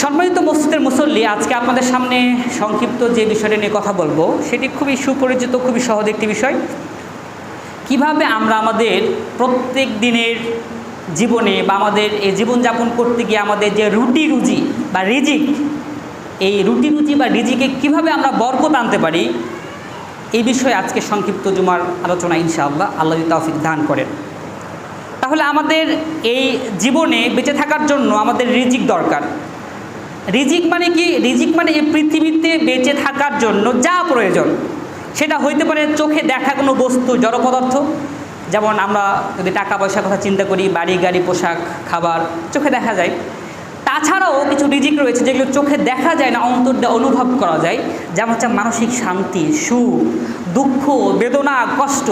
সম্মানিত মসজিদের মুসল্লি, আজকে আপনাদের সামনে সংক্ষিপ্ত যে বিষয়টা নিয়ে কথা বলব, সেটি খুবই সুপরিচিত, খুবই সহজ একটি বিষয়। কীভাবে আমরা আমাদের প্রত্যেক দিনের জীবনে বা আমাদের এই জীবনযাপন করতে গিয়ে আমাদের যে রুটি রুজি বা রিজিক, এই রুটি রুজি বা রিজিকে কীভাবে আমরা বরকত আনতে পারি, এই বিষয়ে আজকে সংক্ষিপ্ত জুমার আলোচনা ইনশাআল্লাহ আল্লাহ তৌফিক দান করেন। তাহলে আমাদের এই জীবনে বেঁচে থাকার জন্য আমাদের রিজিক দরকার। রিজিক মানে কি? রিজিক মানে এই পৃথিবীতে বেঁচে থাকার জন্য যা প্রয়োজন। সেটা হইতে পারে চোখে দেখা কোনো বস্তু, জড় পদার্থ। যেমন আমরা যদি টাকা পয়সার কথা চিন্তা করি, বাড়ি, গাড়ি, পোশাক, খাবার, চোখে দেখা যায়। তাছাড়াও কিছু রিজিক রয়েছে যেগুলো চোখে দেখা যায় না অন্তর দিয়ে অনুভব করা যায়। যেমন হচ্ছে মানসিক শান্তি, সুখ, দুঃখ, বেদনা, কষ্ট,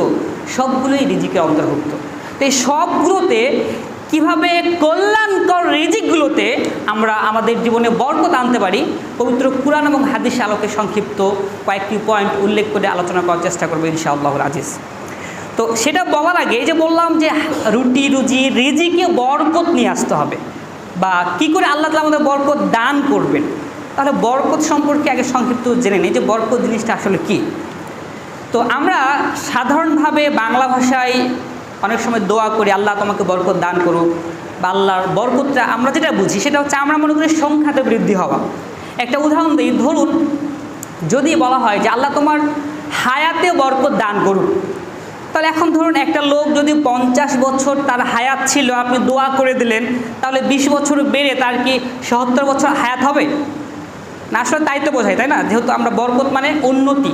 সবগুলোই রিজিকের অন্তর্ভুক্ত। তো এই সবগুলোতে কীভাবে কল্যাণকর রিজিকগুলোতে আমরা আমাদের জীবনে বরকত আনতে পারি, পবিত্র কুরআন এবং হাদিস আলোকে সংক্ষিপ্ত কয়েকটি পয়েন্ট উল্লেখ করে আলোচনা করার চেষ্টা করব ইনশাআল্লাহ আজিজ। তো সেটা বলার আগে যে বললাম যে রুটি, রুজি, রিজিকে বরকত নিয়ে আসতে হবে বা কি করে আল্লাহ তালা আমাদের বরকত দান করবেন? তাহলে বরকত সম্পর্কে আগে সংক্ষিপ্ত জেনে নিই যে বরকত জিনিসটা আসলে কি। তো আমরা সাধারণভাবে বাংলা ভাষায় অনেক সময় দোয়া করি, আল্লাহ তোমাকে বরকত দান করুক। বা আল্লাহর বরকতটা আমরা যেটা বুঝি সেটা হচ্ছে আমরা মনে করি সংখ্যাতে বৃদ্ধি হওয়া। একটা উদাহরণ দিই, ধরুন যদি বলা হয় যে আল্লাহ তোমার হায়াতে বরকত দান করুক, তাহলে এখন ধরুন একটা লোক যদি পঞ্চাশ বছর তার হায়াত ছিল, আপনি দোয়া করে দিলেন, তাহলে বিশ বছর বেড়ে তার কি সত্তর বছর হায়াত হবে? না, আসলে তাই তো বোঝায়, তাই না? যেহেতু আমরা বরকত মানে উন্নতি,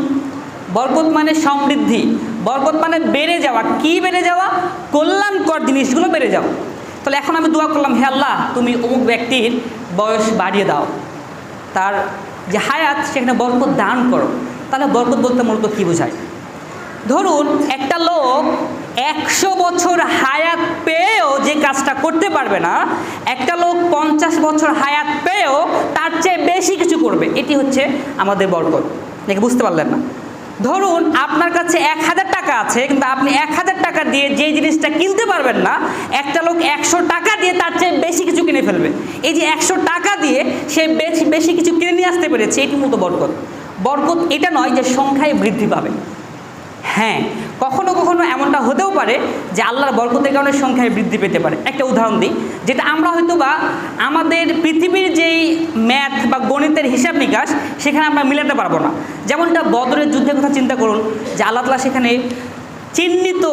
বরকত মানে সমৃদ্ধি। বরকত মানে বেড়ে যাওয়া। কি বেড়ে যাওয়া? কল্যাণকর জিনিসগুলো বেড়ে যাওয়া। তাহলে এখন আমি দোয়া করলাম, হে আল্লাহ, তুমি অমুক ব্যক্তির বয়স বাড়িয়ে দাও। তার যে হায়াত সেখানে বরকত দান করো। তাহলে বরকত বলতে মূলত কী বোঝায়? ধরুন, একটা লোক একশো বছর হায়াত পেয়েও যে কাজটা করতে পারবে না, একটা লোক পঞ্চাশ বছর হায়াত পেয়েও তার চেয়ে বেশি কিছু করবে। এটি হচ্ছে আমাদের বরকত। দেখে বুঝতে পারলেন না? ধরুন আপনার কাছে এক হাজার টাকা আছে, কিন্তু আপনি এক হাজার টাকা দিয়ে যে জিনিসটা কিনতে পারবেন না, একটা লোক একশো টাকা দিয়ে তার চেয়ে বেশি কিছু কিনে ফেলবে। এই যে একশো টাকা দিয়ে সে বেশি বেশি কিছু কিনে নিয়ে আসতে পেরেছে এটি মতো বরকত। বরকত এটা নয় যে সংখ্যায় বৃদ্ধি পাবে। হ্যাঁ কখনো কখনো এমনটা হতেও পারে যে আল্লাহর বরকতের কারণে সংখ্যায় বৃদ্ধি পেতে পারে। একটা উদাহরণ দিই, যেটা আমরা হয়তো বা আমাদের পৃথিবীর যেই ম্যাথ বা গণিতের হিসাব নিকাশ, সেখানে আমরা মিলাতে পারব না। যেমনটা বদরের যুদ্ধের কথা চিন্তা করুন, যে আল্লাহ তালা সেখানে চিহ্নিত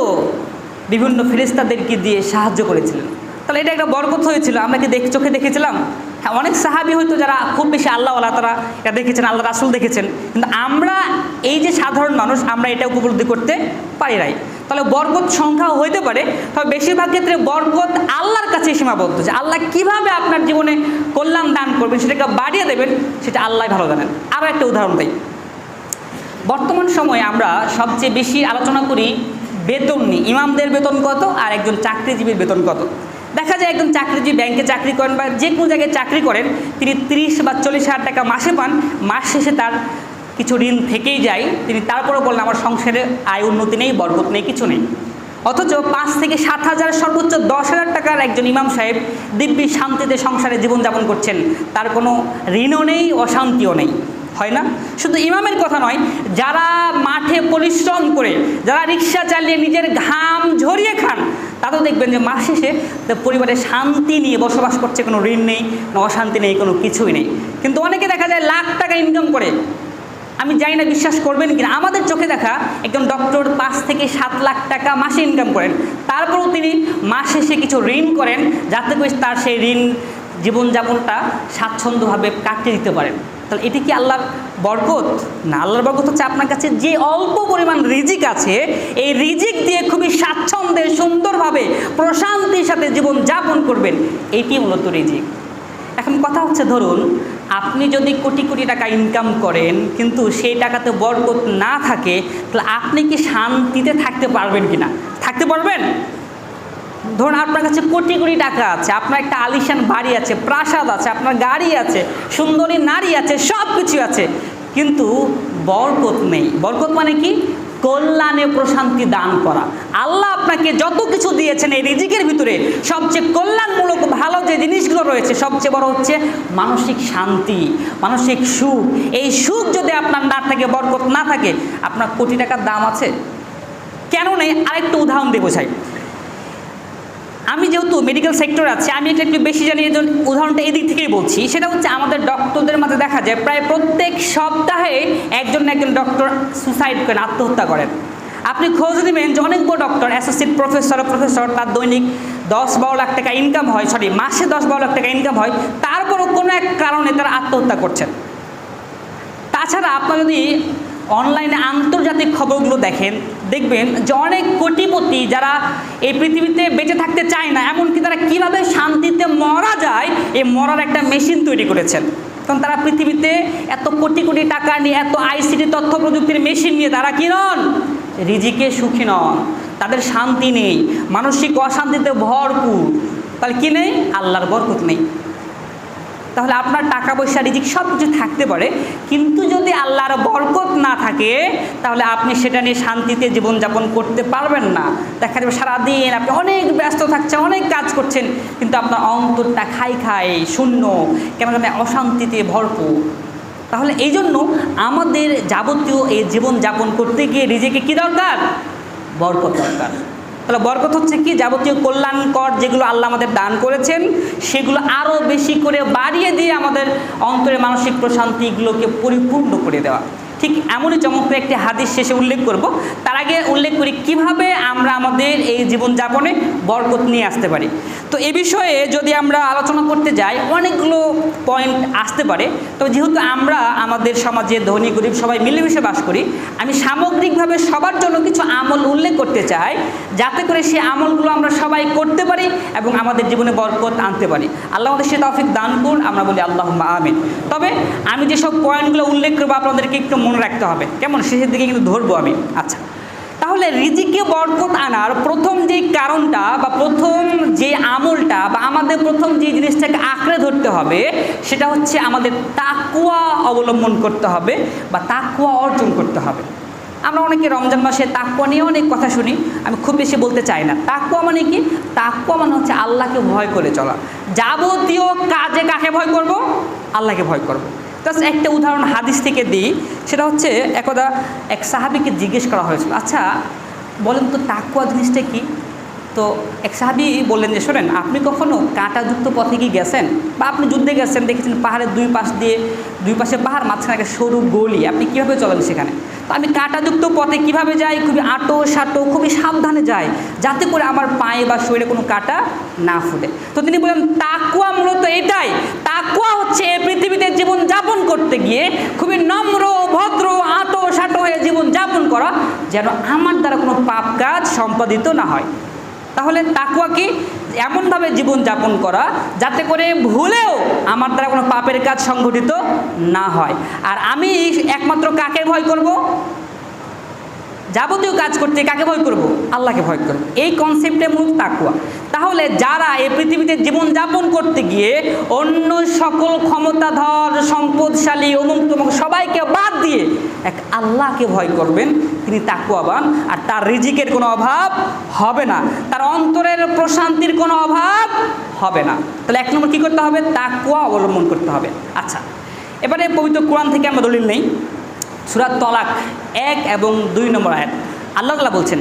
বিভিন্ন ফেরেস্তাদেরকে দিয়ে সাহায্য করেছিলেন। তাহলে এটা একটা বরকত হয়েছিল, আমরা কি দেখ, চোখে দেখেছিলাম? অনেক সাহাবি হয়তো যারা খুব বেশি আল্লাহওয়ালা, তারা এটা দেখেছেন, আল্লাহ রাসুল দেখেছেন। কিন্তু আমরা এই যে সাধারণ মানুষ, আমরা এটা উপলব্ধি করতে পারি নাই। তাহলে বরকত সংখ্যা হইতে পারে, তবে বেশিরভাগ ক্ষেত্রে বরকত আল্লাহর কাছে সীমাবদ্ধ। যে আল্লাহ কীভাবে আপনার জীবনে কল্যাণ দান করবেন, সেটাকে বাড়িয়ে দেবেন, সেটা আল্লাহ ভালো জানেন। আরও একটা উদাহরণ দিই। বর্তমান সময়ে আমরা সবচেয়ে বেশি আলোচনা করি বেতন নিয়ে। ইমামদের বেতন কত আর একজন চাকরিজীবীর বেতন কত? দেখা যায় একজন চাকরিজীবী ব্যাংকে চাকরি করেন বা যে কোনো জায়গায় চাকরি করেন, তিনি তিরিশ বা চল্লিশ হাজার টাকা মাসে পান, মাস শেষে তার কিছু ঋণ থেকেই যায়। তিনি তারপরে বললেন, আমার সংসারে আয় উন্নতি নেই, বরকত নেই, কিছু নেই। অথচ পাঁচ থেকে সাত হাজার, সর্বোচ্চ দশ হাজার টাকার একজন ইমাম সাহেব দিব্যি শান্তিতে সংসারে জীবনযাপন করছেন। তার কোনো ঋণও নেই, অশান্তিও নেই। হয় না? শুধু ইমামের কথা নয়, যারা মাঠে পরিশ্রম করে, যারা রিক্সা চালিয়ে নিজের ঘাম ঝরিয়ে খান তাতেও দেখবেন যে মাস শেষে পরিবারে শান্তি নিয়ে বসবাস করছে, কোনো ঋণ নেই, কোনো অশান্তি নেই, কোনো কিছুই নেই। কিন্তু অনেকে দেখা যায় লাখ টাকা ইনকাম করে। আমি জানি না বিশ্বাস করবেন কিনা, আমাদের চোখে দেখা একজন ডক্টর পাঁচ থেকে সাত লাখ টাকা মাসে ইনকাম করেন। তারপরেও তিনি মাস শেষে কিছু ঋণ করেন, যাতে করে তার সেই ঋণ জীবনযাপনটা স্বাচ্ছন্দ্যভাবে কাটিয়ে দিতে পারেন। তাহলে এটি কি আল্লাহর বরকত? না, আল্লাহর বরকত হচ্ছে আপনার কাছে যে অল্প পরিমাণ রিজিক আছে, এই রিজিক দিয়ে খুবই স্বাচ্ছন্দ্যে, সুন্দরভাবে, প্রশান্তির সাথে জীবন যাপন করবেন। এটি মূলত রিজিক। এখন কথা হচ্ছে, ধরুন, আপনি যদি কোটি কোটি টাকা ইনকাম করেন, কিন্তু সেই টাকাতে বরকত না থাকে, তাহলে আপনি কি শান্তিতে থাকতে পারবেন কি না থাকতে পারবেন? ধরুন আপনার কাছে কোটি কোটি টাকা আছে, আপনার একটা আলিশান বাড়ি আছে, প্রাসাদ আছে, আপনার গাড়ি আছে, সুন্দরী নারী আছে সব কিছু আছে। কিন্তু বরকত নেই। বরকত মানে কি? কল্যাণে প্রশান্তি দান করা। আল্লাহ আপনাকে যত কিছু দিয়েছেন এই রিজিকের ভিতরে, সবচেয়ে কল্যাণমূলক ভালো যে জিনিসগুলো রয়েছে, সবচেয়ে বড় হচ্ছে মানসিক শান্তি, মানসিক সুখ। এই সুখ যদি আপনার না থাকে, বরকত না থাকে, আপনার কোটি টাকার দাম আছে। কেন নেই? আরেকটু উদাহরণ দিয়ে বোঝাই। আমি যেহেতু মেডিকেল সেক্টর আছে, আমি এটা একটু বেশি জানি উদাহরণটা এদিক থেকেই বলছি। সেটা হচ্ছে আমাদের ডক্টরদের মাঝে দেখা যায়, প্রায় প্রত্যেক সপ্তাহে একজন না একজন ডক্টর সুসাইড করেন, আত্মহত্যা করেন। আপনি খোঁজ নেবেন যে অনেক বড় ডক্টর অ্যাসোসিয়েট প্রফেসর প্রফেসর তার দৈনিক দশ বারো লাখ টাকা ইনকাম হয় সরি মাসে দশ বারো লাখ টাকা ইনকাম হয়, তারপরও কোনো এক কারণে তারা আত্মহত্যা করছেন। তাছাড়া আপনারা যদি অনলাইনে আন্তর্জাতিক খবরগুলো দেখেন, দেখবেন যে অনেক কোটিপতি যারা এই পৃথিবীতে বেঁচে থাকতে চায় না, এমনকি তারা কীভাবে শান্তিতে মরা যায়, এই মরার একটা মেশিন তৈরি করেছেন। কারণ তারা পৃথিবীতে এত কোটি কোটি টাকা নিয়ে, এত আইসিটি তথ্য প্রযুক্তির মেশিন নিয়ে তারা কি নন? রিজিকে সুখী নন, তাদের শান্তি নেই, মানসিক অশান্তিতে ভরপুর। তাহলে কী নেই? আল্লাহর বরকত নেই। তাহলে আপনার টাকা পয়সা, রিজিক সব কিছু থাকতে পারে। কিন্তু যদি আল্লাহর বরকত না থাকে, তাহলে আপনি সেটা নিয়ে শান্তিতে জীবনযাপন করতে পারবেন না। দেখা যাবে সারাদিন আপনি অনেক ব্যস্ত থাকছেন, অনেক কাজ করছেন, কিন্তু আপনার অন্তরটা খাই খাই শূন্য কেন জানে অশান্তিতে ভরপুর। তাহলে এই জন্য আমাদের যাবতীয় এই জীবনযাপন করতে গিয়ে রিজিকে কী দরকার? বরকত দরকার। তাহলে বরকত হচ্ছে কি? যাবতীয় কল্যাণকর যেগুলো আল্লাহ আমাদের দান করেছেন, সেগুলো আরও বেশি করে বাড়িয়ে দিয়ে আমাদের অন্তরে মানসিক প্রশান্তিগুলোকে পরিপূর্ণ করে দেওয়া। ঠিক এমনই চমৎকার একটি হাদিস শেষে উল্লেখ করব। তার আগে উল্লেখ করি কীভাবে আমরা আমাদের এই জীবনযাপনে বরকত নিয়ে আসতে পারি। তো এ বিষয়ে যদি আমরা আলোচনা করতে যাই, অনেকগুলো পয়েন্ট আসতে পারে। তো যেহেতু আমরা আমাদের সমাজে ধনী, গরিব সবাই মিলেমিশে বাস করি, আমি সামগ্রিকভাবে সবার জন্য কিছু আমল উল্লেখ করতে চাই, যাতে করে সেই আমলগুলো আমরা সবাই করতে পারি এবং আমাদের জীবনে বরকত আনতে পারি। আল্লাহ আমাদের সে তফিক দান করুন, আমরা বলি আল্লাহ আমিন। তবে আমি যেসব পয়েন্টগুলো উল্লেখ করব, আপনাদেরকে একটু মনে রাখতে হবে। কেমন? শেষের দিকে কিন্তু ধরবো আমি। আচ্ছা। তাহলে রিজিকে বরকত আনার প্রথম যে কারণটা বা প্রথম যে আমলটা বা আমাদের প্রথম যে জিনিসটাকে আঁকড়ে ধরতে হবে, সেটা হচ্ছে আমাদের তাকুয়া অবলম্বন করতে হবে বা তাকুয়া অর্জন করতে হবে। আমরা অনেকে রমজান মাসে তাকুয়া নিয়ে অনেক কথা শুনি, আমি খুব বেশি বলতে চাই না। তাকুয়া মানে কি? তাকুয়া মানে হচ্ছে আল্লাহকে ভয় করে চলা। যাবতীয় কাজে কাকে ভয় করব? আল্লাহকে ভয় করব। জাস্ট একটা উদাহরণ হাদিস থেকে দিই, সেটা হচ্ছে একদা এক সাহাবিকে জিজ্ঞেস করা হয়েছিল আচ্ছা বলেন তো তাকুয়া জিনিসটা কি? তো এক সাহাবি বললেন যে, শোনেন, আপনি কখনো কাঁটাযুক্ত পথে কি গেছেন? বা আপনি যুদ্ধে গেছেন, দেখেছেন পাহাড়ের দুই পাশ দিয়ে, দুই পাশে পাহাড়, মাঝখানে একটা সরু গলি, আপনি কীভাবে চলেন সেখানে? তো আমি কাঁটাযুক্ত পথে কীভাবে যাই? খুবই আটো সাটো, খুবই সাবধানে যাই, যাতে করে আমার পায়ে বা শরীরে কোনো কাঁটা না ফুটে। তো তিনি বলেন তাকুয়া মূলত এটাই যাপন করতে গিয়ে খুবই নম্র, ভদ্র আঁটো সাঁটো হয়ে জীবন যাপন করা যেন আমার দ্বারা কোনো পাপ কাজ সম্পাদিত না হয়। তাহলে তাকুয়া কি? এমনভাবে জীবনযাপন করা যাতে করে ভুলেও আমার দ্বারা কোনো পাপের কাজ সংঘটিত না হয়। আর আমি একমাত্র কাকে ভয় করব? যাবতীয় কাজ করতে কাকে ভয় করব? আল্লাহকে ভয় করব। এই কনসেপ্টে মূল তাকুয়া। তাহলে যারা এই পৃথিবীতে জীবনযাপন করতে গিয়ে অন্য সকল ক্ষমতাধর, সম্পদশালী, অমুক তমুক সবাইকে বাদ দিয়ে এক আল্লাহকে ভয় করবেন, তিনি তাকুয়াবান আর তার রিজিকের কোনো অভাব হবে না। তার অন্তরের প্রশান্তির কোনো অভাব হবে না। তাহলে এক নম্বর কী করতে হবে? তাকুয়া অবলম্বন করতে হবে। আচ্ছা এবারে পবিত্র কোরআন থেকে আমরা দলিল নেই। সুরাত তলাক এক এবং দুই নম্বর আয়াত। আল্লাহ তালা বলছেন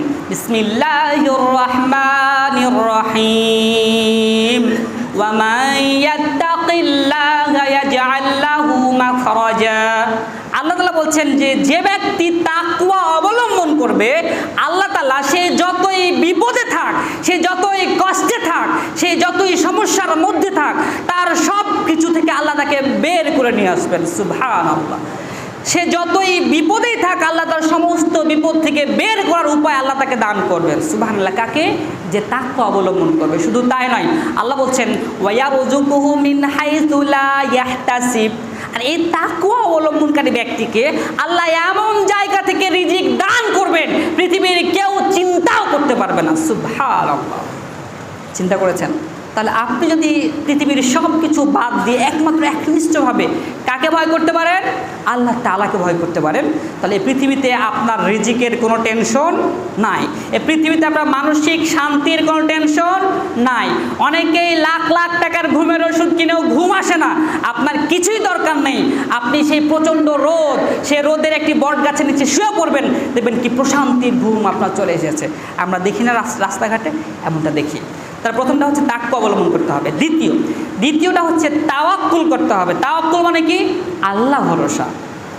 আল্লাহ তালা বলছেন যে যে ব্যক্তি তাকুয়া অবলম্বন করবে, আল্লাহ তালা সে যতই বিপদে থাক, সে যতই কষ্টে থাক, সে যতই সমস্যার মধ্যে থাক, তার সব কিছু থেকে আল্লাহ তাকে বের করে নিয়ে আসবেন। সুবহান আল্লাহ সে যতই বিপদেই থাক, আল্লাহ তার সমস্ত বিপদ থেকে বের করার উপায় আল্লাহ তাকে দান করবেন। সুবহানাল্লাহ, কাকে? যে তাকে অবলম্বন করবে। শুধু তাই নয়, আল্লাহ বলছেন আর এই তাকুয়া অবলম্বনকারী ব্যক্তিকে আল্লাহ এমন জায়গা থেকে রিজিক দান করবেন, পৃথিবীর কেউ চিন্তাও করতে পারবে না। সুবহানাল্লাহ। চিন্তা করেছেন? তাহলে আপনি যদি পৃথিবীর সব কিছু বাদ দিয়ে একমাত্র একনিষ্ঠভাবে কাকে ভয় করতে পারেন? আল্লাহ তালাকে ভয় করতে পারেন। তাহলে এই পৃথিবীতে আপনার রিজিকের কোনো টেনশন নাই। এই পৃথিবীতে আপনার মানসিক শান্তির কোনো টেনশন নাই। অনেকেই লাখ লাখ টাকার ঘুমের ওষুধ কিনেও ঘুম আসে না। আপনার কিছুই দরকার নেই। আপনি সেই প্রচণ্ড রোদ, সেই রোদের একটি বট গাছের নিচে শুয়ে পড়বেন, দেখবেন কি প্রশান্তির ঘুম আপনার চলে এসেছে। আমরা দেখি না রাস- রাস্তাঘাটে? এমনটা দেখি। তার প্রথমটা হচ্ছে তাক্য অবলম্বন করতে হবে। দ্বিতীয়, দ্বিতীয়টা হচ্ছে তাওয়াক্কুল করতে হবে। তাওয়াক্কুল মানে কি? আল্লাহ ভরসা।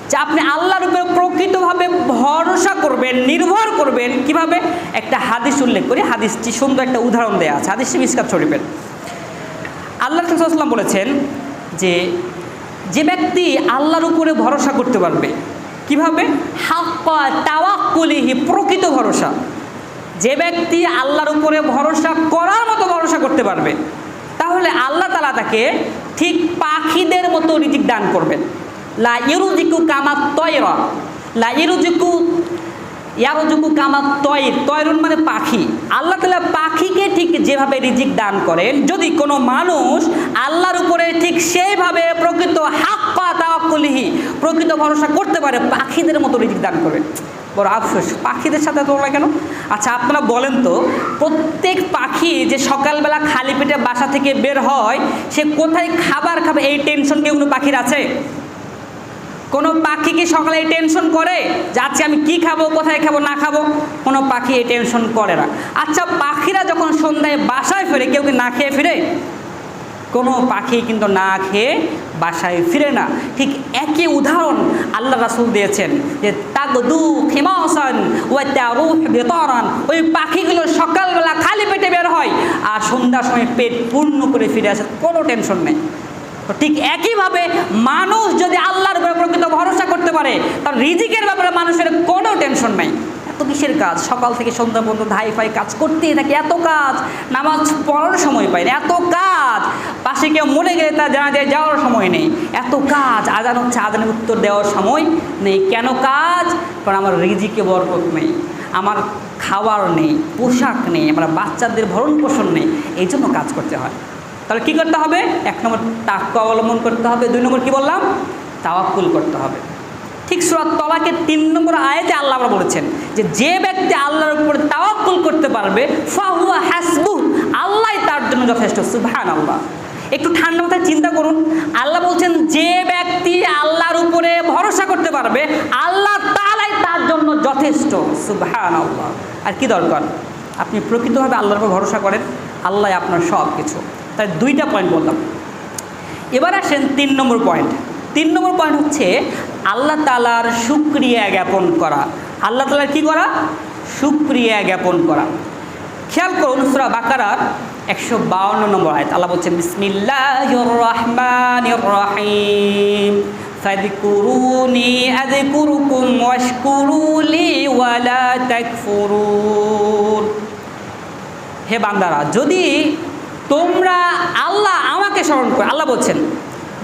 যে আপনি আল্লাহর উপরে প্রকৃতভাবে ভরসা করবেন, নির্ভর করবেন কীভাবে? একটা হাদিস উল্লেখ করি। হাদিসটি সুন্দর একটা উদাহরণ দেওয়া আছে। হাদিসটি মিসকাত শরীফের। আল্লাহ রসুলাম বলেছেন যে যে ব্যক্তি আল্লাহর উপরে ভরসা করতে পারবে, কীভাবে? হাক্কা তাওয়াক্কুলিহি, প্রকৃত ভরসা। যে ব্যক্তি আল্লাহর উপরে ভরসা করার মতো ভরসা করতে পারবে, তাহলে আল্লাহ তালা তাকে ঠিক পাখিদের মতো রিজিক দান করবেন। লা ইরুজিকু কামা তয়রা, লা ইরুজিকু, ইয়ারজুকু কামা তয়ের, তয়রুন মানে পাখি। আল্লাহ তালা পাখিকে ঠিক যেভাবে রিজিক দান করেন, যদি কোনো মানুষ আল্লাহর উপরে ঠিক সেইভাবে প্রকৃত হাক্কা তাওয়াক্কুলিহি, প্রকৃত ভরসা করতে পারে, পাখিদের মতো রিজিক দান করে বড় আফসোস। পাখিদের সাথে তোমরা কেন? আচ্ছা আপনারা বলেন তো, প্রত্যেক পাখি যে সকালবেলা খালি পেটে বাসা থেকে বের হয়, সে কোথায় খাবার খাবে? এই টেনশন কি কোনো পাখির আছে? কোনো পাখি কি সকালে এই টেনশন করে যে আজকে আমি কি খাব, কোথায় খাব, না খাব? কোনো পাখি এই টেনশন করে না। আচ্ছা পাখিরা যখন সন্ধ্যায় বাসায় ফেরে, কেউ কি না খেয়ে ফিরে? কোনো পাখি কিন্তু না খেয়ে বাসায় ফিরে না। ঠিক একই উদাহরণ আল্লাহ রাসুল দিয়েছেন যে, তাগদু খিমাসান ওয়া তারুহ বেতরান। ওই পাখিগুলো সকালবেলা খালি পেটে বের হয় আর সন্ধ্যার সময় পেট পূর্ণ করে ফিরে আসে, কোনো টেনশন নেই। ঠিক একইভাবে মানুষ যদি আল্লাহর উপরে প্রকৃত ভরসা করতে পারে, তার রিজিকের ব্যাপারে মানুষের কোনো টেনশন নাই। এত কিসের কাজ। সকাল থেকে সন্ধ্যা পর্যন্ত ধাই ফাই কাজ করতেই থাকে। এত কাজ, নামাজ পড়ার সময় পাই না। এত কাজ, পাশে কেউ মরে গেলে তা জানা যায় যাওয়ার সময় নেই। এত কাজ, আজান হচ্ছে, আজানের উত্তর দেওয়ার সময় নেই। কেন কাজ? কারণ আমার রিজিকে বরকত নেই। আমার খাবার নেই, পোশাক নেই, আমার বাচ্চাদের ভরণ পোষণ নেই। এই জন্য কাজ করতে হয়। তাহলে কী করতে হবে? এক নম্বর তাক্য অবলম্বন করতে হবে। দুই নম্বর কী বললাম? তাওয়াক্কুল করতে হবে। ঠিক সুরাত তলাকে তিন নম্বর আয়াতে আল্লাহ আমরা বলেছেন যে যে ব্যক্তি আল্লাহর উপরে তাওয়াক্কুল করতে পারবে, ফাহুয়া হাসবু আল্লাহ তার জন্য যথেষ্ট সুবহান আল্লাহ একটু ঠান্ডা মাথায় চিন্তা করুন। আল্লাহ বলছেন, যে ব্যক্তি আল্লাহর উপরে ভরসা করতে পারবে, আল্লাহ তালাই তার জন্য যথেষ্ট সুবহান আল্লাহ আর কি দরকার? আপনি প্রকৃতভাবে আল্লাহর উপর ভরসা করেন আল্লাহ আপনার সব কিছু তাই দুইটা পয়েন্ট বললাম। এবার আসেন তিন নম্বর পয়েন্ট তিন নম্বর পয়েন্ট হচ্ছে আল্লাহ তালার সুক্রিয়া জ্ঞাপন করা। আল্লাহ তালার কি করা? সুক্রিয়া জ্ঞাপন করা। খেয়াল করুন সুরা বাকারার একশো বাউন্ন নম্বর আয়ত। আল্লাহ বলছেন বিসমিল্লাহ রহমান রহিম ফাদকুরুনি আযকুরুকুম ওয়াশকুরুলি ওয়ালা তাকফুরুন। হে বান্দারা, যদি তোমরা আল্লাহ আমাকে স্মরণ করো, আল্লাহ বলছেন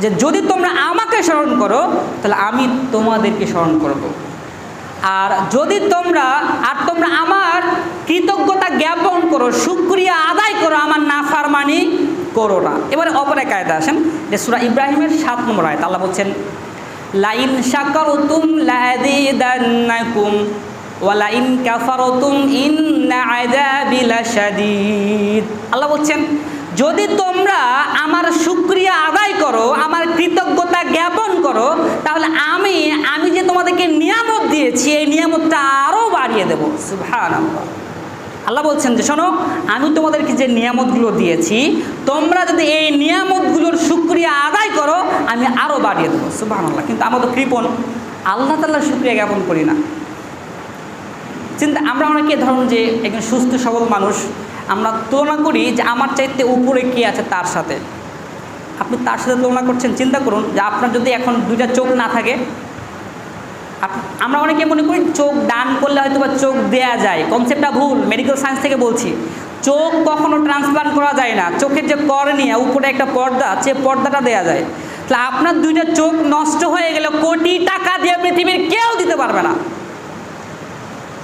যে যদি তোমরা আমাকে স্মরণ করো, তাহলে আমি তোমাদেরকে স্মরণ করব। আর যদি তোমরা, আর তোমরা আমার কৃতজ্ঞতা জ্ঞাপন করো, সুক্রিয়া আদায় করো, আমার নাফারমানি করো না এবারে অপর এক আয়তে আসেন, যে সুরা ইব্রাহিমের সাত নম্বর আয়ত, আল্লাহ বলছেন, লাইন শাকারতুম লাযিদান্নাকুম ওয়ালাইন কাফারতুম ইন্না আযাবি আল্লাহ বলছেন যদি তোমরা আমার শুক্রিয়া আদায় করো, আমার কৃতজ্ঞতা জ্ঞাপন করো, তাহলে আমি আমি যে তোমাদেরকে নিয়ামত দিয়েছি, এই নিয়ামতটা আরও বাড়িয়ে দেবো। সুবহানাল্লাহ। আল্লাহ বলছেন যে, শোনো, আমি তোমাদেরকে যে নিয়ামতগুলো দিয়েছি, তোমরা যদি এই নিয়ামতগুলোর শুক্রিয়া আদায় করো, আমি আরও বাড়িয়ে দেবো। সুবহানাল্লাহ। কিন্তু আমরা তো কৃপণ, আল্লাহ তাল্লাহ শুক্রিয়া জ্ঞাপন করি না। চিন্তা, আমরা অনেকে ধরুন যে একজন সুস্থ, সবল মানুষ আমরা তুলনা করি যে আমার চাইতে উপরে কে আছে তার সাথে। আপনি তার সাথে তুলনা করছেন, চিন্তা করুন যে আপনার যদি এখন দুইটা চোখ না থাকে আমরা অনেকে মনে করি চোখ দান করলে হয়তো বা চোখ দেয়া যায়। কনসেপ্টটা ভুল মেডিকেল সায়েন্স থেকে বলছি। চোখ কখনো ট্রান্সপ্লান্ট করা যায় না। চোখের যে করনিয়া, উপরে একটা পর্দা সে পর্দাটা দেয়া যায়। তাহলে আপনার দুইটা চোখ নষ্ট হয়ে গেলে কোটি টাকা দিয়ে পৃথিবীর কেউ দিতে পারবে না।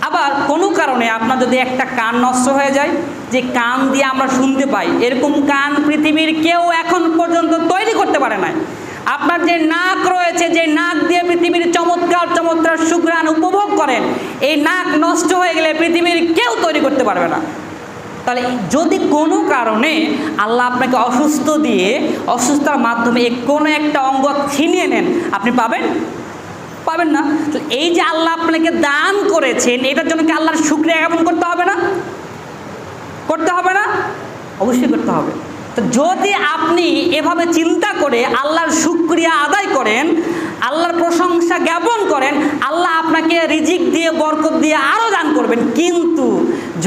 আবার কোনো কারণে আপনার যদি একটা কান নষ্ট হয়ে যায়, যে কান দিয়ে আমরা শুনতে পাই, এরকম কান পৃথিবীর কেউ এখন পর্যন্ত তৈরি করতে পারে না আপনার যে নাক রয়েছে, যে নাক দিয়ে পৃথিবীর চমৎকার চমৎকার সুগ্রাণ উপভোগ করেন, এই নাক নষ্ট হয়ে গেলে পৃথিবীর কেউ তৈরি করতে পারবে না। তাহলে যদি কোনো কারণে আল্লাহ আপনাকে অসুস্থ দিয়ে, অসুস্থতার মাধ্যমে কোনো একটা অঙ্গ ছিনিয়ে নেন, আপনি পাবেন? পাবেন না। এই যে আল্লাহ আপনাকে দান করেছেন, এটার জন্য কি আল্লাহর শুক্রিয়া জ্ঞাপন করতে হবে না? করতে হবে না? অবশ্যই করতে হবে। তো যদি আপনি এভাবে চিন্তা করে আল্লাহর শুক্রিয়া আদায় করেন আল্লাহর প্রশংসা জ্ঞাপন করেন, আল্লাহ আপনাকে রিজিক দিয়ে, বরকত দিয়ে আরও দান করবেন। কিন্তু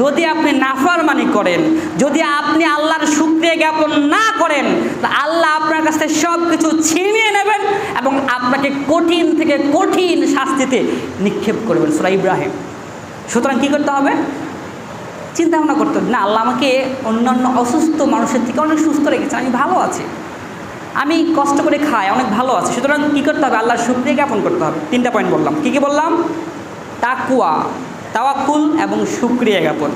যদি আপনি নাফরমানি করেন, যদি আপনি আল্লাহর শুক্রিয়া জ্ঞাপন না করেন, তা আল্লাহ আপনার কাছ থেকে সব কিছু ছিনিয়ে নেবেন এবং আপনাকে কঠিন থেকে কঠিন শাস্তিতে নিক্ষেপ করবেন। সুরা ইব্রাহিম। সুতরাং কী করতে হবে? চিন্তা ভাবনা করতে হবে, না, আল্লাহ আমাকে অন্যান্য অসুস্থ মানুষের থেকে অনেক সুস্থ রেখেছেন, আমি ভালো আছি। আমি কষ্ট করে খাই, অনেক ভালো আছে। সুতরাং কী করতে হবে? আল্লাহর শুক্রিয়া জ্ঞাপন করতে হবে। তিনটা পয়েন্ট বললাম। কী কী বললাম? তাকুয়া তাওয়াক্কুল এবং শুক্রিয়া জ্ঞাপন।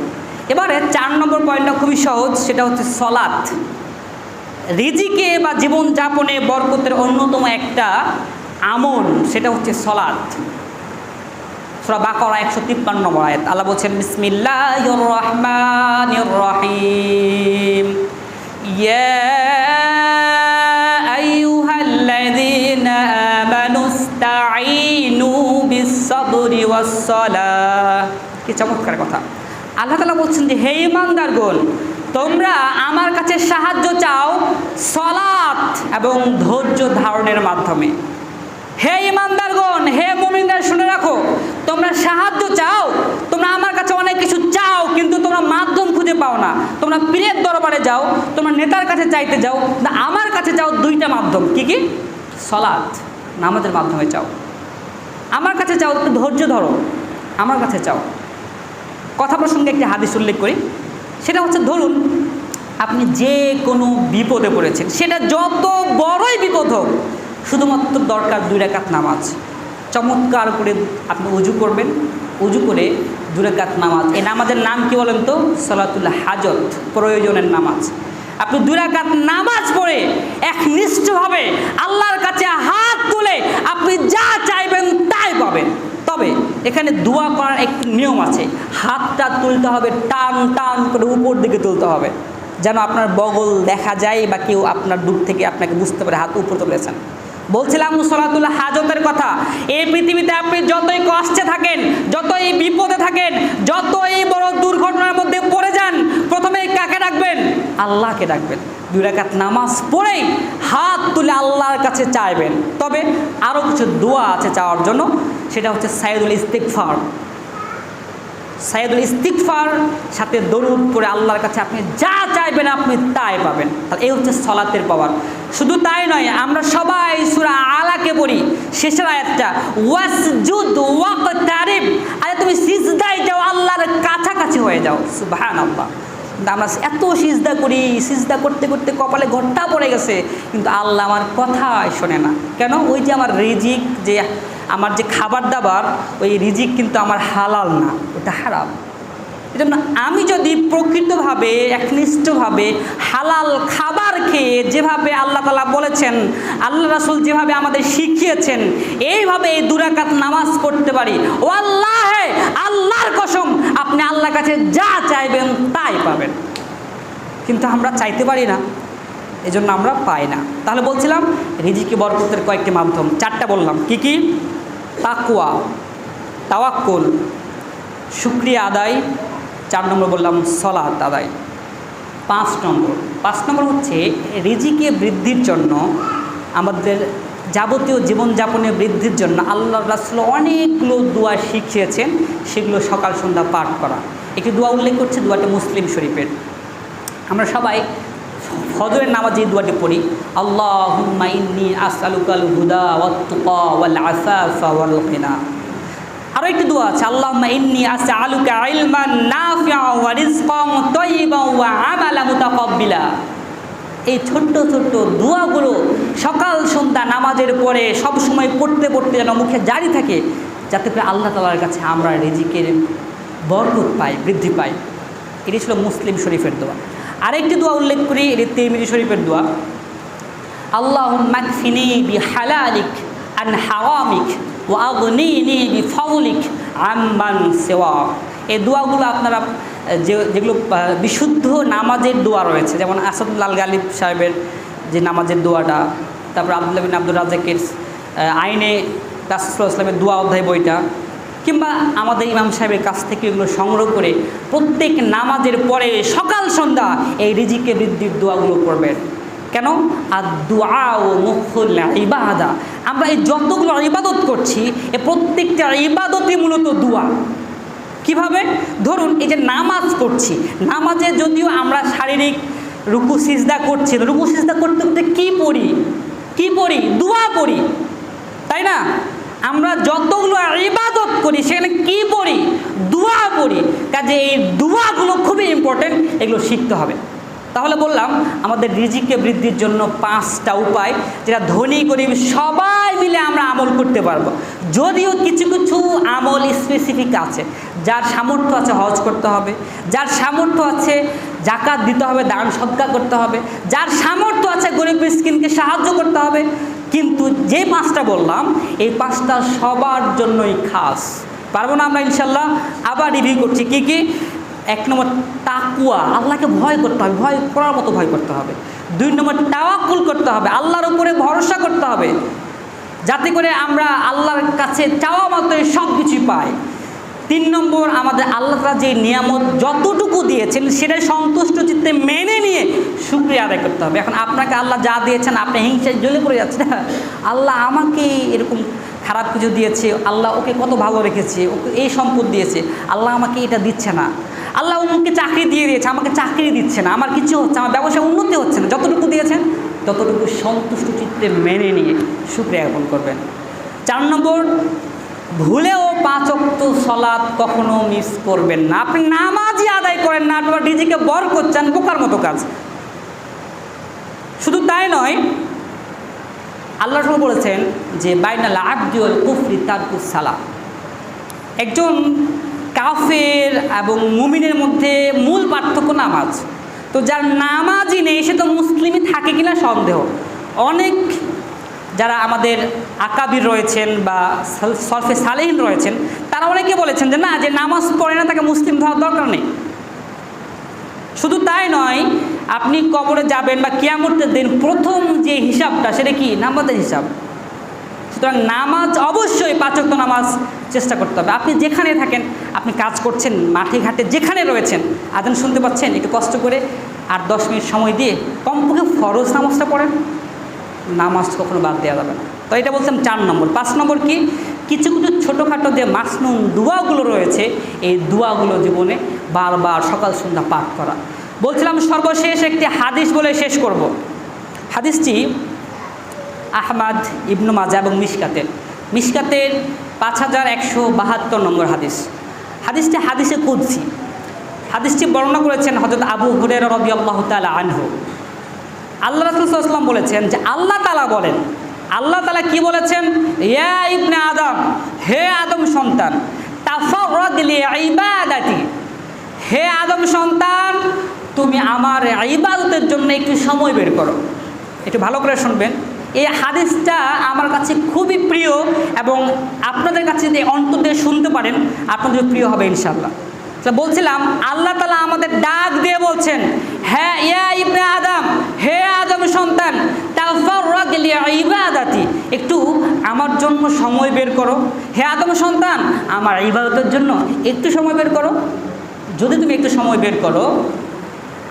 এবারে চার নম্বর পয়েন্টটা খুবই সহজ, সেটা হচ্ছে সলাৎ। রিজিকে বা জীবনযাপনে বরকতের অন্যতম একটা আমল, সেটা হচ্ছে সলাৎ। সুরা বাকরা একশো তিপ্পান্ন নম্বর আয়াত। আল্লাহ বলছেন বিসমিল্লাহ রহমান রহিম। কি চমৎকার কথা। আল্লাহ তালা বলছেন যে, হে ইমানদারগণ, তোমরা আমার কাছে সাহায্য চাও সলাৎ এবং ধৈর্য ধারণের মাধ্যমে। হে ইমানদারগণ, হে মমিনদার শুনে রাখো, তোমরা সাহায্য চাও, তোমরা আমার কাছে অনেক কিছু চাও, কিন্তু তোমরা মাধ্যম খুঁজে পাও না। তোমরা পীরের দরবারে যাও, তোমরা নেতার কাছে চাইতে যাও আমার কাছে চাও দুইটা মাধ্যম। কি কি? সলাৎ নামাজের মাধ্যমে চাও। আমার কাছে চাও, একটু ধৈর্য ধরো। আমার কাছে চাও। কথা প্রসঙ্গে একটি হাদিস উল্লেখ করি। সেটা হচ্ছে, ধরুন, আপনি যে কোনো বিপদে পড়েছেন, সেটা যত বড়ই বিপদ হোক, শুধুমাত্র দরকার দুই রেখাত নামাজ। চমৎকার করে আপনি উজু করবেন। উজু করে দুই রেখাত নামাজ। এই নামাজের নাম কি বলেন তো? সলাতুল হাজত, প্রয়োজনের নামাজ। আপনি দুই রাকাত নামাজ পড়ে একনিষ্ঠভাবে আল্লাহর কাছে হাত তুলে আপনি যা চাইবেন তাই পাবেন। তবে এখানে দোয়া করার একটি নিয়ম আছে, হাতটা তুলতে হবে, টান টান করে উপর দিকে তুলতে হবে, যেন আপনার বগল দেখা যায় বা কেউ আপনার দূর থেকে আপনাকে বুঝতে পারে, হাত উপর তুলেছেন। বলছিলাম মুসলাতুল্লাহ হাজতের কথা। এই পৃথিবীতে আপনি যতই কষ্টে থাকেন, যতই বিপদে থাকেন, যতই বড় দুর্ঘটনার মধ্যে পড়ে যান প্রথমে কাকে ডাকবেন? আল্লাহকে ডাকবেন। দুই রাকাত নামাজ পড়েই হাত তুলে আল্লাহর কাছে চাইবেন। তবে আরও কিছু দোয়া আছে চাওয়ার জন্য, সেটা হচ্ছে সাইদুল ইস্তিকফার সাইদুল ইস্তিকফার সাথে দরুদ করে আল্লাহর কাছে আপনি যা চাইবেন আপনি তাই পাবেন। তাহলে এই হচ্ছে সলাতের পাওয়ার। শুধু তাই নয়, আমরা সবাই সুরা আলাকে পড়ি, শেষের আয়াতটা, ওয়াসজুদ ওয়াকতারিব। আরে তুমি সিজদায় যাও, আল্লাহর কাছাকাছি হয়ে যাও। সুবহান আল্লাহ কিন্তু আমরা এত সিজদা করি, সিজদা করতে করতে কপালে ঘরটা পড়ে গেছে, কিন্তু আল্লাহ আমার কথা শোনে না। কেন? ওই যে আমার রিজিক, যে আমার যে খাবার দাবার ওই রিজিক কিন্তু আমার হালাল না, ওটা হারাম। এজন্য আমি যদি প্রকৃতভাবে, একনিষ্ঠভাবে হালাল খাবার খেয়ে যেভাবে আল্লাহ তালা বলেছেন, আল্লাহ রাসুল যেভাবে আমাদের শিখিয়েছেন, এইভাবে এই দুরাকাত নামাজ পড়তে পারি ও আল্লাহ আল্লাহর কসম, আপনি আল্লাহর কাছে যা চাইবেন তাই পাবেন। কিন্তু আমরা চাইতে পারি না। এজন্য আমরা পাই না। তাহলে বলছিলাম, রিজিকে বরকতের কয়েকটি মাধ্যম। চারটা বললাম। কি কি? তাকুয়া তাওয়াক্কুল, শুক্রিয়া আদায়, চার নম্বর বললাম সলাৎ আদায়। পাঁচ নম্বর। পাঁচ নম্বর হচ্ছে, রিজিকে বৃদ্ধির জন্য আমাদের যাবতীয় জীবনযাপনে বৃদ্ধির জন্য আল্লাহ রাসুল অনেকগুলো দোয়া শিখিয়েছেন। সেগুলো সকাল সন্ধ্যা পাঠ করা। একটি দোয়া উল্লেখ করছে, দোয়াটি মুসলিম শরীফের। আমরা সবাই ফজরের নামাজ এই দোয়াটি পড়ি। আল্লাহ হুদা আরও একটি দোয়া আছে আল্লাহ ইন্নি আসে আলুকা ইলমান নাফিয়া ওয়া রিজকান এই ছোট্ট ছোট্ট দোয়াগুলো সকাল, সন্ধ্যা নামাজের পরে সব সময় পড়তে পড়তে যেন মুখে জারি থাকে, যাতে করে আল্লাহ তালার কাছে আমরা রিজিকের বরকত পাই, বৃদ্ধি পাই। এটি ছিল মুসলিম শরীফের দোয়া। আরেকটি দোয়া উল্লেখ করি, এটি তিরমিজি শরীফের দোয়া। আল্লাহ বি হালালিক আন হাওয়ামিক ও আগনিনি বিফাউলিক আম্মান সেওয়া এই দোয়াগুলো আপনারা, যে, যেগুলো বিশুদ্ধ নামাজের দোয়া রয়েছে, যেমন আসাদুল্লাল গালিব সাহেবের যে নামাজের দোয়াটা, তারপর আবদুল্লাহ আব্দুল রাজাকের আইনে রাসুল ইসলামের দোয়া অধ্যায় বইটা কিংবা আমাদের ইমাম সাহেবের কাছ থেকে এগুলো সংগ্রহ করে প্রত্যেক নামাজের পরে সকাল, সন্ধ্যা এই রিজিকে বৃদ্ধির দোয়াগুলো করবেন। কেন? আর দোয়া ও মুখুল ইবাদা। আমরা এই যতগুলো ইবাদত করছি, এ প্রত্যেকটা ইবাদতই মূলত দোয়া। কীভাবে? ধরুন এই যে নামাজ পড়ছি, নামাজে যদিও আমরা শারীরিক রুকু, সিজদা করছি, রুকু, সিজদা করতে করতে কী পড়ি? কী পড়ি? দোয়া পড়ি। তাই না? আমরা যতগুলো ইবাদত করি, সেখানে কি পড়ি দোয়া পড়ি কাজে এই দোয়াগুলো খুবই ইম্পর্টেন্ট এগুলো শিখতে হবে। তাহলে বললাম, আমাদের রিজিকে বৃদ্ধির জন্য পাঁচটা উপায়, যেটা ধনী, গরিব সবাই মিলে আমরা আমল করতে পারব। যদিও কিছু কিছু আমল স্পেসিফিক আছে, যার সামর্থ্য আছে হজ করতে হবে, যার সামর্থ্য আছে জাকাত দিতে হবে, দান সৎকার করতে হবে, যার সামর্থ্য আছে গরিব মিসকিনকে সাহায্য করতে হবে কিন্তু যে পাঁচটা বললাম, এই পাঁচটা সবার জন্যই খাস। পারব না আমরা ইনশাল্লাহ? আবার রিভিউ করছি কি কি? এক নম্বর তাকুয়া। আল্লাহকে ভয় করতে হবে, ভয় করার মতো ভয় করতে হবে। দুই নম্বর টাওয়াকুল করতে হবে, আল্লাহর উপরে ভরসা করতে হবে। যাতে করে আমরা আল্লাহর কাছে চাওয়া মতোই সব কিছুই পাই। তিন নম্বর, আমাদের আল্লাহ তাআলা যে নিয়ামত যতটুকু দিয়েছেন, সেটাই সন্তুষ্ট চিত্তে মেনে নিয়ে শুক্রিয়া আদায় করতে হবে। এখন আপনাকে আল্লাহ যা দিয়েছেন, আপনি হিংসায় জ্বলে পড়ে যাচ্ছেন। আল্লাহ আমাকে এরকম খারাপ কিছু দিয়েছে, আল্লাহ ওকে কত ভালো রেখেছে, ওকে এই সম্পদ দিয়েছে, আল্লাহ আমাকে এটা দিচ্ছে না। আল্লাহ অমুককে চাকরি দিয়ে দিয়েছে, আমাকে চাকরি দিচ্ছে না, আমার কিছু হচ্ছে আমার ব্যবসায় উন্নতি হচ্ছে না, যতটুকু দিয়েছেন, ততটুকু সন্তুষ্ট চিত্তে মেনে নিয়ে শুক্রিয়া জ্ঞাপন করবেন। চার নম্বর ভুলেও পাঁচ অক্ত সলাদ কখনো মিস করবেন না। আপনি নামাজই আদায় করেন না আপনার ডিজিকে বর করছেন বোকার মতো কাজ। শুধু তাই নয়, আল্লাহ বলেছেন যে, বাইনাল আব্দুল কুফরি তারকুস সালা একজন কাফের এবং মুমিনের মধ্যে মূল পার্থক্য নামাজ। তো যার নামাজই নেই, সে তো মুসলিমই থাকে কিনা সন্দেহ। অনেক যারা আমাদের আকাবির রয়েছেন বা সাল- সলফে সালেহীন রয়েছেন, তারা অনেকে বলেছেন যে না, যে নামাজ পড়ে না তাকে মুসলিম ধরার দরকার নেই। শুধু তাই নয়, আপনি কবরে যাবেন বা কিয়ামতের দিন প্রথম যে হিসাবটা, সেটা কি? নামাজের হিসাব। সুতরাং নামাজ অবশ্যই পাচক নামাজ চেষ্টা করতে হবে। আপনি যেখানে থাকেন, আপনি কাজ করছেন, মাঠে ঘাটে যেখানে রয়েছেন আদান শুনতে পাচ্ছেন, একটু কষ্ট করে আর দশ মিনিট সময় দিয়ে কমপক্ষে ফরজ নামাজটা পড়েন। নামাজ কখনো বাদ দেওয়া যাবে না। তো এটা বলছেন চার নম্বর। পাঁচ নম্বর কি? কিছু কিছু ছোটোখাটো যে মাসনুন দোয়াগুলো রয়েছে, এই দোয়াগুলো জীবনে বারবার সকাল সন্ধ্যা পাঠ করা। বলছিলাম সর্বশেষ একটি হাদিস বলে শেষ করব। হাদিসটি আহমাদ, ইবনু মাজা এবং মিশকাতের মিশকাতের পাঁচ হাজার একশো বাহাত্তর নম্বর হাদিস। হাদিসটি হাদিসে কুদসি। হাদিসটি বর্ণনা করেছেন হজরত আবু হুরের রবি আল্লাহ তালা আনহু আল্লাহ রসুলাম বলেছেন যে আল্লাহ তালা বলেন আল্লাহ তালা কি বলেছেন? ইয়া ইবনে আদম, হে আদম সন্তান হে আদম সন্তান, তুমি আমার ইবাদতের জন্য একটু সময় বের করো। একটু ভালো করে শুনবেন। এই হাদিসটা আমার কাছে খুবই প্রিয় এবং আপনাদের কাছে যদি অন্তর দিয়ে শুনতে পারেন, আপনাদের প্রিয় হবে ইনশাল্লাহ বলছিলাম, আল্লাহ তালা আমাদের ডাক দিয়ে বলছেন হ্যাঁ ইবনে আদম, হে আদম সন্তান ইবাদাতি একটু আমার জন্য সময় বের করো। হে আদম সন্তান, আমার ইবাদতের জন্য একটু সময় বের করো। যদি তুমি একটু সময় বের করো,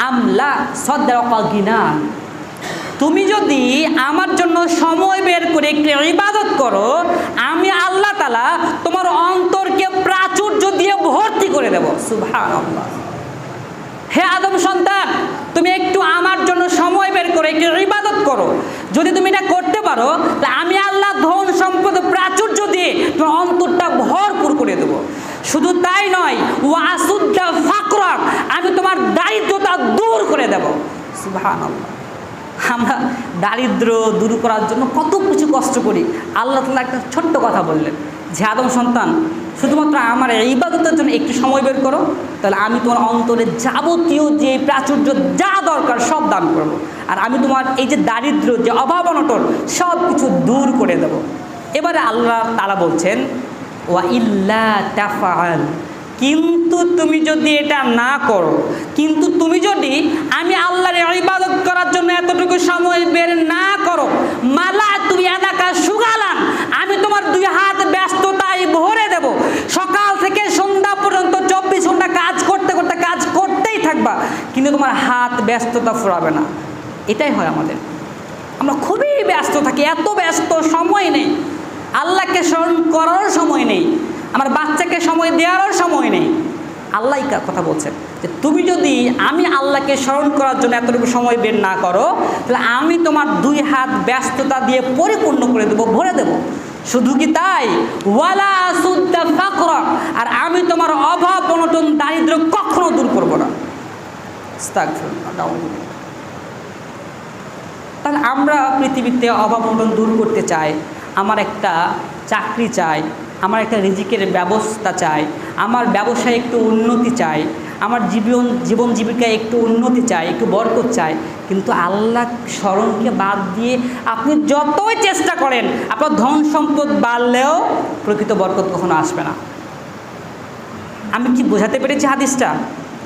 আমলা সদ্দাকা গিনান। তুমি যদি আমার জন্য সময় বের করে একটু ইবাদত করো, আমি আল্লাহ তালা তোমার দিয়ে ভর্তি করে দেব। সুভান হে আদম সন্তান, তুমি একটু আমার জন্য সময় বের করে, একটু ইবাদত করো। যদি তুমি এটা করতে পারো তা আমি আল্লাহ ধন সম্পদ প্রাচুর্য দিয়ে তোমার অন্তরটা ভরপুর করে দেবো। শুধু তাই নয়, ওয়াসুদ্দা ফাকরাক, আমি তোমার দারিদ্রতা দূর করে দেব। সুভান আমরা দারিদ্র দূর করার জন্য কত কিছু কষ্ট করি। আল্লাহ তালা একটা ছোট্ট কথা বললেন। যে আদম সন্তান, শুধুমাত্র আমার ইবাদতের জন্য একটু সময় বের করো, তাহলে আমি তোমার অন্তরে যাবতীয় যে প্রাচুর্য যা দরকার সব দান করব। আর আমি তোমার এই যে দারিদ্র, যে অভাব অনটন, সব কিছু দূর করে দেব এবারে আল্লাহ তারা বলছেন, ওয়া ইল্লা তাফাল কিন্তু তুমি যদি এটা না করো, কিন্তু তুমি যদি আমি আল্লাহর ইবাদত করার জন্য এতটুকু সময় বের না করো, মালা তুমি এলাকা সুগালান দুই হাত ব্যস্ততায় ভরে দেব। সকাল থেকে সন্ধ্যা পর্যন্ত চব্বিশ ঘণ্টা কাজ করতে করতে কাজ করতেই থাকবা, কিন্তু তোমার হাত ব্যস্ততা ফুরাবে না। এটাই হয় আমাদের। আমরা খুবই ব্যস্ত থাকি, এত ব্যস্ত সময় নেই। আল্লাহকে স্মরণ করারও সময় নেই। আমার বাচ্চাকে সময় দেওয়ারও সময় নেই। আল্লাহ কথা বলছেন যে, তুমি যদি আমি আল্লাহকে স্মরণ করার জন্য এতটুকু সময় বের না করো, তাহলে আমি তোমার দুই হাত ব্যস্ততা দিয়ে পরিপূর্ণ করে দেবো, ভরে দেব। শুধু কি তাই? ওয়ালা আর আমি তোমার অভাব অনটন দারিদ্র কখনো দূর করব না। তাহলে আমরা পৃথিবীতে অভাব অনটন দূর করতে চাই, আমার একটা চাকরি চাই, আমার একটা রিজিকের ব্যবস্থা চাই, আমার ব্যবসায় একটু উন্নতি চাই আমার জীবন জীবন জীবিকায় একটু উন্নতি চাই, একটু বরকত চাই। কিন্তু আল্লাহ স্মরণকে বাদ দিয়ে আপনি যতই চেষ্টা করেন, আপনার ধন সম্পদ বাড়লেও প্রকৃত বরকত কখনো আসবে না। আমি কি বোঝাতে পেরেছি হাদিসটা?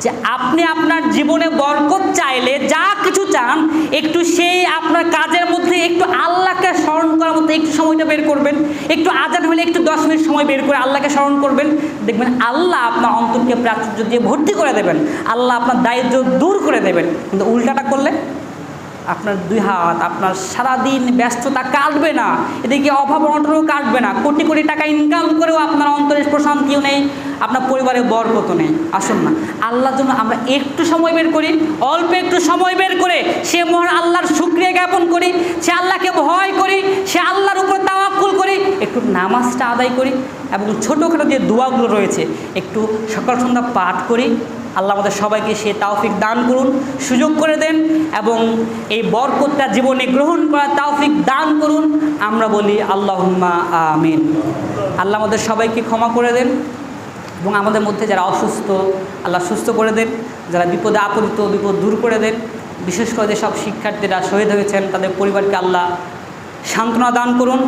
যে আপনি আপনার জীবনে বরকত চাইলে যা কিছু চান, একটু সেই আপনার কাজের মধ্যে একটু আল্লাহকে স্মরণ করার মধ্যে একটু সময়টা বের করবেন। একটু আজাদ হলে একটু দশ মিনিট সময় বের করে আল্লাহকে স্মরণ করবেন। দেখবেন আল্লাহ আপনার অন্তরকে প্রাচুর্য দিয়ে ভর্তি করে দেবেন। আল্লাহ আপনার দায়িত্ব দূর করে দেবেন। কিন্তু উল্টাটা করলে আপনার দুই হাত, আপনার সারাদিন ব্যস্ততা কাটবে না। এদিকে অভাব অনটনও কাটবে না। কোটি কোটি টাকা ইনকাম করেও আপনার অন্তরের প্রশান্তিও নেই, আপনার পরিবারের বরকত নেই। আসুন না। আল্লাহর জন্য আমরা একটু সময় বের করি, অল্প একটু সময় বের করে সে মহান আল্লাহর শুক্রিয়া জ্ঞাপন করি, সে আল্লাহকে ভয় করি, সে আল্লাহর উপর তাওয়াক্কুল করি, একটু নামাজটা আদায় করি এবং ছোটোখাটো যে দোয়াগুলো রয়েছে, একটু সকাল সন্ধ্যা পাঠ করি আল্লাহ আমাদের সবাইকে সে তাওফিক দান করুন, সুযোগ করে দেন এবং এই বরকতটা জীবনে গ্রহণ করা তাওফিক দান করুন। আমরা বলি আল্লাহুম্মা আমিন। আল্লাহ আমাদের সবাইকে ক্ষমা করে দেন এবং আমাদের মধ্যে যারা অসুস্থ, আল্লাহ সুস্থ করে দেন। যারা বিপদে আপদিত বিপদ দূর করে দেন। বিশেষ করে যেসব শিক্ষার্থীরা শহীদ হয়েছেন, তাদের পরিবারকে আল্লাহ সান্ত্বনা দান করুন।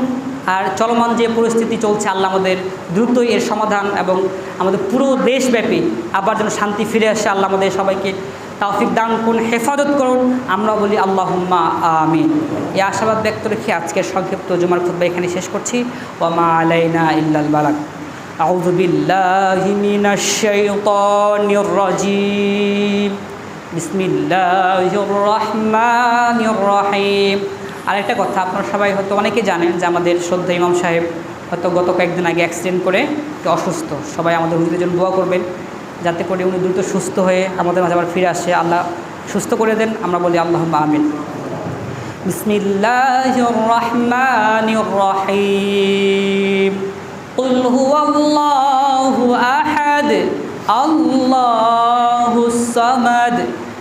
আর চলমান যে পরিস্থিতি চলছে আল্লাহ আমাদের দ্রুতই এর সমাধান এবং আমাদের পুরো দেশব্যাপী আবার যেন শান্তি ফিরে আসে আল্লাহ আমাদের সবাইকে তাওফিক দান করুন হেফাজত করুন আমরা বলি আল্লাহুম্মা আমিন এই আশাবাদ ব্যক্ত রেখে আজকের সংক্ষিপ্ত জুমার খুদ্া এখানে শেষ করছি ওমা আলাইনা ইল্লাল বালাক أعوذ بالله من الشيطان الرجيم بسم الله الرحمن الرحيم আরেকটা কথা আপনারা সবাই হয়তো অনেকে জানেন যে আমাদের শ্রদ্ধা ইমাম সাহেব হয়তো গত কয়েকদিন আগে অ্যাক্সিডেন্ট করে একটু অসুস্থ সবাই আমাদের হুজুরের জন্য দোয়া করবেন যাতে করে উনি দ্রুত সুস্থ হয়ে আমাদের মাঝে আবার ফিরে আসে আল্লাহ সুস্থ করে দেন আমরা বলি আল্লাহ আমিন বিসমিল্লাহির রহমানির রহিম قل هو الله أحد الله الصمد